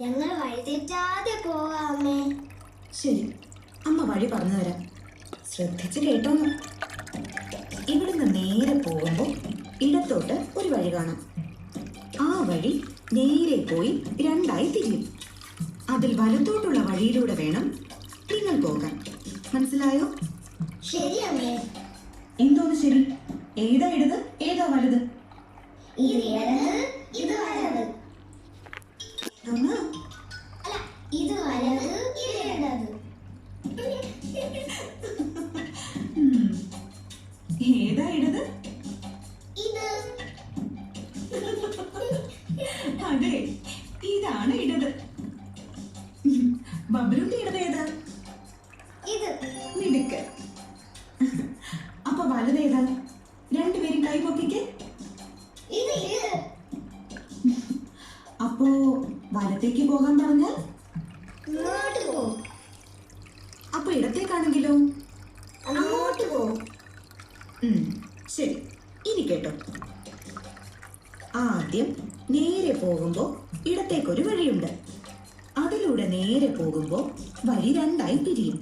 ഞങ്ങൾ വഴിതെറ്റാതെ പോവാമേ. ശരി അമ്മ വഴി പറഞ്ഞു തരാം. ശ്രദ്ധിച്ച് കേട്ടോന്നു. ഇവിടുന്ന് നേരെ പോകുമ്പോൾ ഇടത്തോട്ട് ഒരു വഴി കാണാം. ആ വഴി നേരെ പോയി രണ്ടായി തിരിയും. അതിൽ വലത്തോട്ടുള്ള വഴിയിലൂടെ വേണം നിങ്ങൾ പോകാൻ. മനസ്സിലായോ? ശരി അമ്മേ. എന്തോന്ന് ശരി? ഏതാ ഇടത് ഏതാ വലുത്? ഈ ഇടത് ഇത് വലത് ഇത് ഇടത്. ഉം. ഏതാ ഇടത്? ഇത്. അതെ ഇതാണ് ഇടത്. ഉം. ബബ്ലുവിന്റെ ഇടത് ഏതാ? ഇത്. മിടുക്ക്. അപ്പൊ വലതേതാ രണ്ടുപേരും കൈ പൊക്കിക്ക്. ഇത് ഇത് അപ്പോ വലത്തേക്ക് പോകാൻ പറഞ്ഞാൽ ഇങ്ങോട്ട് പോ. അപ്പൊ ഇടത്തേക്കാണെങ്കിലോ? അങ്ങോട്ട് പോ. ശരി. ഇനി കേട്ടോ. ആദ്യം നേരെ പോകുമ്പോ ഇടത്തേക്കൊരു വഴിയുണ്ട്. അതിലൂടെ നേരെ പോകുമ്പോ വഴി രണ്ടായി പിരിയും